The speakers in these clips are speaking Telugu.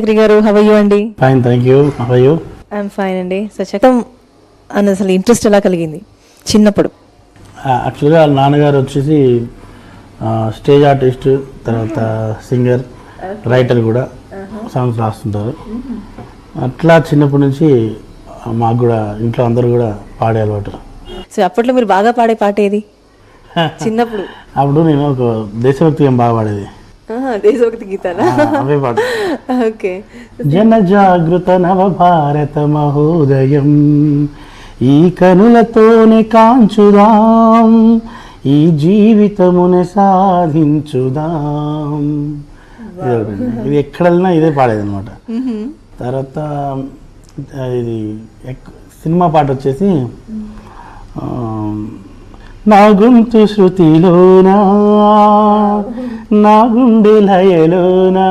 చక్రి గారు హవయ్యూ అండి? ఫైన్ థ్యాంక్ యూ అయ్యో ఐఎమ్ ఫైన్ అండి. సో చక్కం అని అసలు ఇంట్రెస్ట్ ఎలా కలిగింది చిన్నప్పుడు? యాక్చువల్గా వాళ్ళ నాన్నగారు వచ్చేసి స్టేజ్ ఆర్టిస్ట్ తర్వాత సింగర్ రైటర్ కూడా సాంగ్స్ రాస్తుంటారు. అట్లా చిన్నప్పటి నుంచి ఆ, మాకు కూడా ఇంట్లో అందరూ కూడా పాడే అలవాటు. సో అప్పట్లో మీరు బాగా పాడే పాట ఏది? చిన్నప్పుడు. అప్పుడు నేను ఒక దేశభక్తి బాగా పాడేది. దేశభక్తి గీతాలా ఆ, అవే పాట ఓకే. జన జాగృత నవ భారత మహోదయం. ఈ కనులతోనే కాంచుదాం. ఈ జీవితమునే సాధించుదాం. ఇది ఎక్కడ వెళ్ళినా ఇదే పాడేది అనమాట తర్వాత ఇది సినిమా పాట వచ్చేసి నా గొంతు శృతిలోనా? నా గుండె లయలోనా?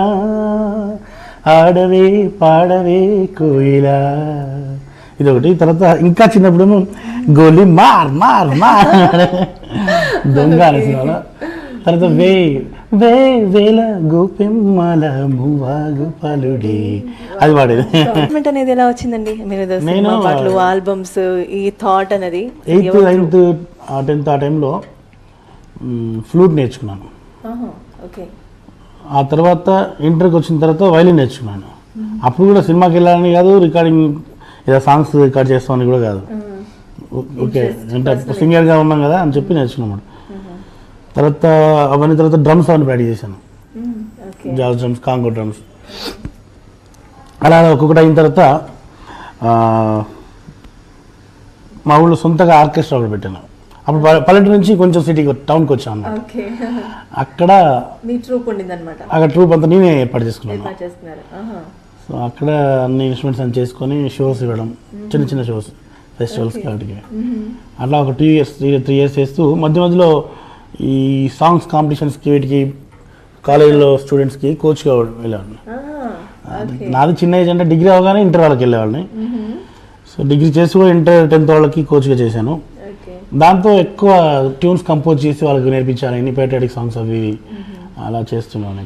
ఆడవే పాడవే కోయిలా. ఇది ఒకటి తర్వాత ఇంకా చిన్నప్పుడు గోలి మార్ మార్ మార్. దొంగ అనే సినిమాలో తర్వాత వే వే వేల గోపెమ్మల మువ్వాగు పలుడి. అది పాడేది Development అనేది ఎలా వచ్చిందండి? మీరు సినిమా నేను- పాటలు ఆల్బమ్స్ ఈ థాట్ అనేది ఎయిత్ నైన్త్ టెన్త్ ఆ టైంలో ఫ్లూట్ నేర్చుకున్నాను. ఓకే. ఆ తర్వాత ఇంటర్కి వచ్చిన తర్వాత వైలిన్ నేర్చుకున్నాను. అప్పుడు కూడా సినిమాకి వెళ్ళాలని కాదు రికార్డింగ్ ఏదో సాంగ్స్ రికార్డ్ చేస్తామని కూడా కాదు. ఓకే అంటే సింగర్గా ఉన్నాం కదా అని చెప్పి నేర్చుకున్నాం తర్వాత అవన్నీ తర్వాత డ్రమ్స్ అవన్నీ ప్రాక్టీస్ చేశాను. Jazz drums conga drums. అలా ఒక్కొక్కటి అయిన తర్వాత మా ఊళ్ళో సొంతగా ఆర్కెస్ట్రా ఒకటి పెట్టాను. అప్పుడు పల్లె- పల్లెటూరు నుంచి కొంచెం సిటీకి టౌన్కి వచ్చాను అన్నమాట. అక్కడ అక్కడ ట్రూప్ అంతా నేనే ఏర్పాటు చేసుకున్నాను. సో అక్కడ అన్ని ఇన్స్ట్రుమెంట్స్ అని చేసుకొని షోస్ ఇవ్వడం చిన్న చిన్న షోస్ ఫెస్టివల్స్కి వాటికి. అట్లా ఒక two years three three years చేస్తూ మధ్య మధ్యలో ఈ సాంగ్స్ కాంపిటీషన్స్కి వీటికి కాలేజీలో స్టూడెంట్స్కి కోచ్గా వెళ్ళేవాడిని. నాది చిన్న ఏజ్ అంటే డిగ్రీ అవగానే ఇంటర్ వాళ్ళకి వెళ్ళేవాడిని. సో డిగ్రీ చేసి కూడా ఇంటర్ టెన్త్ వాళ్ళకి కోచ్గా చేశాను. దాంతో ఎక్కువ ట్యూన్స్ కంపోజ్ చేసి వాళ్ళకి నేర్పించాను. పేట్రియాటిక్ సాంగ్స్ అవి అలా చేస్తున్నాను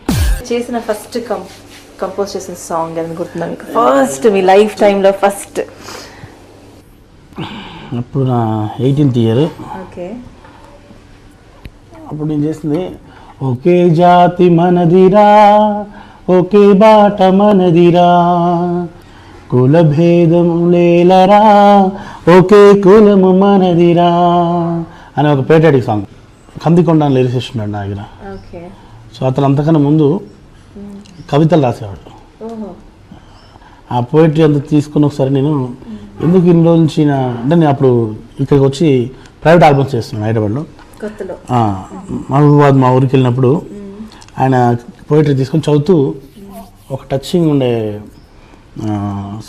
చేసిన ఫస్ట్ కంపోజ్ చేసిన సాంగ్ అని గుర్తుందా మీకు? ఫస్ట్ మీ లైఫ్ టైంలో ఫస్ట్ అప్పుడు నా ఎయిటీన్త్ ఇయర్ ఓకే. అప్పుడు నేను చేసింది ఒకే జాతి మనదిరా ఒకే బాట మనదిరా. కుల భేదము లేలరా ఒకే కులము మనదిరా అని ఒక పేటాటిక్ సాంగ్. కందికొండ లిరిసిస్ట్ ఉన్నాడు నా దగ్గర సో అతను అంతకన్నా ముందు కవితలు రాసేవాడు. ఆ పోయిటరీ అంతా తీసుకుని ఒకసారి నేను ఎందుకు ఇన్ని రోజుల నుంచి అంటే నేను అప్పుడు ఇక్కడికి వచ్చి ప్రైవేట్ ఆల్బమ్స్ చేస్తున్నాను హైదరాబాద్లో. మహబూబాద్ మా ఊరికి వెళ్ళినప్పుడు ఆయన పోయిటరీ తీసుకొని చదువుతూ ఒక టచింగ్ ఉండే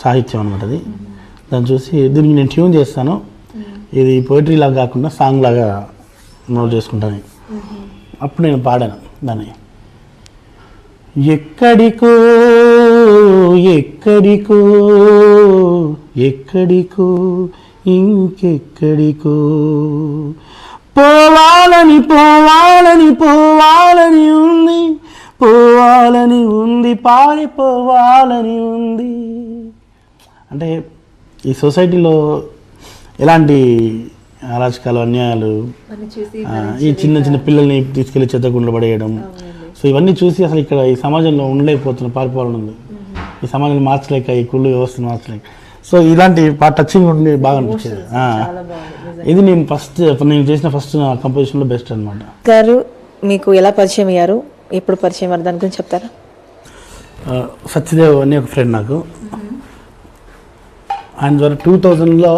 సాహిత్యం అనమాట అది. దాన్ని చూసి దీనికి నేను ట్యూన్ చేస్తాను. ఇది పోయిటరీ లాగా కాకుండా సాంగ్ లాగా నోట్ చేసుకుంటాను అప్పుడు నేను పాడాను దాన్ని. ఎక్కడికో ఎక్కడికో ఎక్కడికో ఇంకెక్కడికో పోవాలని పోవాలని పోవాలని ఉంది. పోవాలని ఉంది పారిపోవాలని ఉంది. అంటే ఈ సొసైటీలో ఎలాంటి అరాచకాలు అన్యాయాలు ఈ చిన్న చిన్న పిల్లల్ని తీసుకెళ్ళి చెత్తకుండా పడేయడం. సో ఇవన్నీ చూసి అసలు ఇక్కడ ఈ సమాజంలో ఉండలేకపోతున్న పారిపోవాలని ఉంది. ఈ సమాజాన్ని మార్చలేక ఈ కుళ్ళు వ్యవస్థను మార్చలేక. సో ఇలాంటి టచింగ్ ఉండి బాగా అనిపించేది. ఇది నేను ఫస్ట్ నేను చేసిన ఫస్ట్ నా కంపోజిషన్లో బెస్ట్ అనమాట గారు మీకు ఎలా పరిచయం అయ్యారు? ఎప్పుడు పరిచయం అయ్యారు? దాని గురించి చెప్తారా? సత్యదేవ్ అని ఒక ఫ్రెండ్ నాకు. ఆయన ద్వారా టూ థౌజండ్లో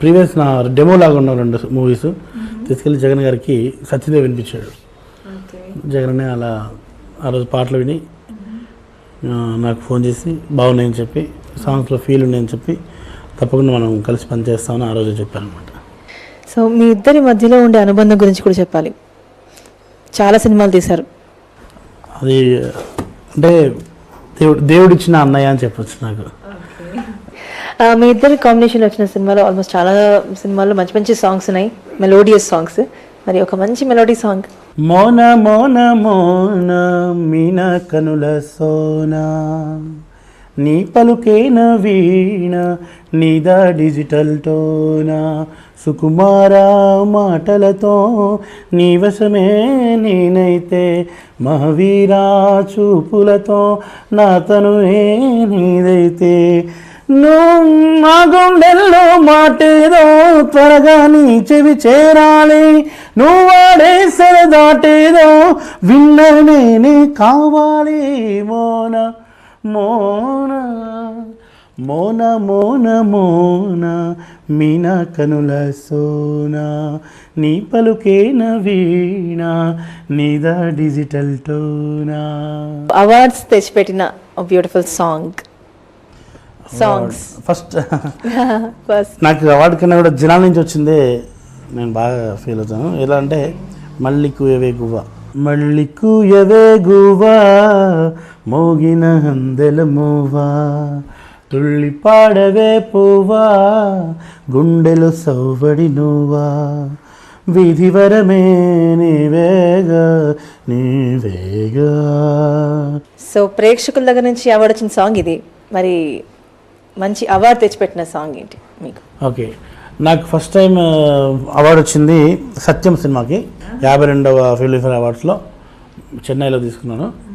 ప్రీవియస్ నా డెమో లాగా ఉన్న రెండు మూవీస్ తీసుకెళ్ళి జగన్ గారికి సత్యదేవ్ వినిపించాడు. జగన్ అనే అలా ఆ రోజు పాటలు విని నాకు ఫోన్ చేసి బాగున్నాయని చెప్పి సాంగ్స్లో ఫీల్ ఉన్నాయని చెప్పి తప్పకుండా మనం కలిసి పనిచేస్తామని ఆ రోజు చెప్పాను అనమాట సో మీ ఇద్దరి మధ్యలో ఉండే అనుబంధం గురించి కూడా చెప్పాలి. చాలా సినిమాలు తీశారు. అది అంటే దేవుడు దేవుడిచ్చిన అన్నయ్య అని చెప్పొచ్చు నాకు. మీ ఇద్దరి కాంబినేషన్లో వచ్చిన సినిమాలో ఆల్మోస్ట్ చాలా సినిమాల్లో మంచి మంచి సాంగ్స్ ఉన్నాయి. మెలోడియస్ సాంగ్స్ మరి ఒక మంచి మెలోడీ సాంగ్ మోన మోన మోన మీన కనుల సోనా. నీ పలుకేన వీణ నీదా డిజిటల్ టోనా సుకుమార మాటలతో నీ వశమే నేనైతే మహావీరా చూపులతో నా తనువే నీదైతే. మా గుండెల్లో మాటేదో త్వరగా నీ చెవి చేరాలి నువ్వు వాడే సరదాటేదో విన్ననేనే కావాలి మోనా మోన మోన మోన మోన మీన కనుల సోనా నీ పలుకేన వీణ నీదా డిజిటల్ టోనా. Awards తెచ్చిపెట్టిన beautiful song songs first first నాకు అవార్డు కన్నా కూడా జనాల నుంచి వచ్చిందే నేను బాగా ఫీల్ అవుతాను. ఎలా అంటే మళ్ళీ కూయవే గువ్వ. మళ్ళీ కూయవే గువ్వ. మోగిన అందెల మూవా తుళ్ళి పాడవే గుండెలు సౌవడి నువ్వా. విధి వరమే నీవేగా నీవేగా. సో ప్రేక్షకుల దగ్గర నుంచి అవార్డు వచ్చిన సాంగ్ ఇది. మరి మంచి అవార్డు తెచ్చిపెట్టిన సాంగ్ ఏంటి మీకు? ఓకే. నాకు ఫస్ట్ టైం అవార్డు వచ్చింది సత్యం సినిమాకి. యాభై రెండవ ఫిల్మ్ఫేర్ అవార్డ్స్లో చెన్నైలో తీసుకున్నాను.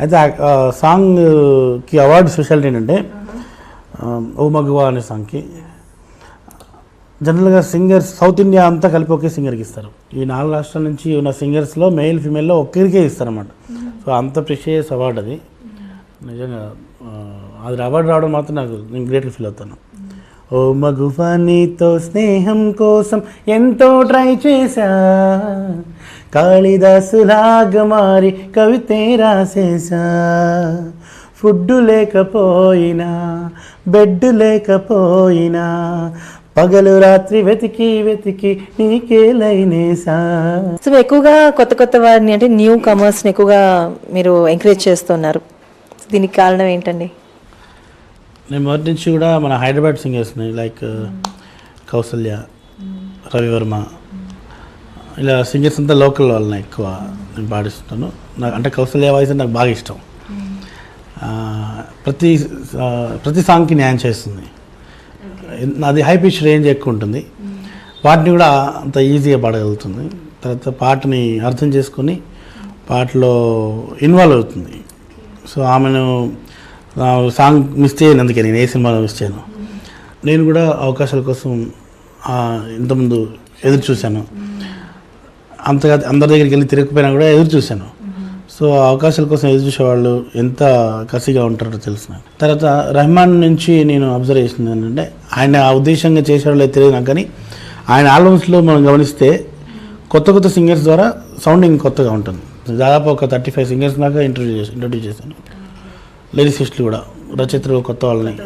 అయితే ఆ సాంగ్కి అవార్డు స్పెషాలిటీ ఏంటంటే ఓ మగువా అనే సాంగ్కి. జనరల్గా సింగర్స్ సౌత్ ఇండియా అంతా కలిపి ఒకే సింగర్కి ఇస్తారు. ఈ నాలుగు రాష్ట్రాల నుంచి ఉన్న సింగర్స్లో మెయిల్ ఫీమేల్లో ఒక్కరికే ఇస్తారన్నమాట. సో అంత ప్రిషియస్ అవార్డు అది. నిజంగా అది అవార్డు రావడం మాత్రం నాకు నేను గ్రేట్గా ఫీల్ అవుతాను. ఓ మగువా నీతో స్నేహం కోసం ఎంతో ట్రై చేశా. కాళిదాసులాగా మారి కవితే రాసేసా ఫుడ్ లేకపోయినా బెడ్ లేకపోయినా పగలు రాత్రి వెతికి వెతికి నీకే లైనేసా సో ఎక్కువగా కొత్త కొత్త వారిని అంటే న్యూ కమర్స్ని ఎక్కువగా మీరు ఎంకరేజ్ చేస్తున్నారు. దీనికి కారణం ఏంటండి? నేను మొదటి నుంచి కూడా మన హైదరాబాద్ సింగర్స్ని లైక్ కౌసల్య రవివర్మ ఇలా సింగర్స్ అంతా లోకల్ వాళ్ళని ఎక్కువ నేను పాడిస్తుంటాను నాకు అంటే కౌసల్య వాయిస్ నాకు బాగా ఇష్టం. ఆ, ప్రతి ప్రతి సాంగ్కి న్యాయం చేస్తుంది. అది హై పిచ్ రేంజ్ ఎక్కువ ఉంటుంది. వాటిని కూడా అంత ఈజీగా పాడగలుగుతుంది. తర్వాత పాటని అర్థం చేసుకొని పాటలో ఇన్వాల్వ్ అవుతుంది. సో ఆమెను సాంగ్ మిస్ చేయను అందుకే నేను ఏ సినిమాలో మిస్ చేయను. నేను కూడా అవకాశాల కోసం ఇంతకుముందు ఎదురు చూశాను. అంతగా అందరి దగ్గరికి వెళ్ళి తిరగకపోయినా కూడా ఎదురు చూశాను. సో అవకాశాల కోసం ఎదురు చూసేవాళ్ళు ఎంత కసిగా ఉంటారో తెలుసు నాకు. తర్వాత రెహమాన్ నుంచి నేను అబ్జర్వ్ చేసింది ఏంటంటే ఆయన ఆ ఉద్దేశంగా చేసేవాళ్ళు తెలియదు నాకు కానీ ఆయన ఆల్బమ్స్లో మనం గమనిస్తే కొత్త కొత్త సింగర్స్ ద్వారా సౌండింగ్ కొత్తగా ఉంటుంది. దాదాపు ఒక థర్టీ ఫైవ్ సింగర్స్ దాకా ఇంటర్వ్యూ చేసి ఇంట్రడ్యూస్ చేశాను. లిరిసిస్టులు కూడా రచయితలు కొత్త వాళ్ళని.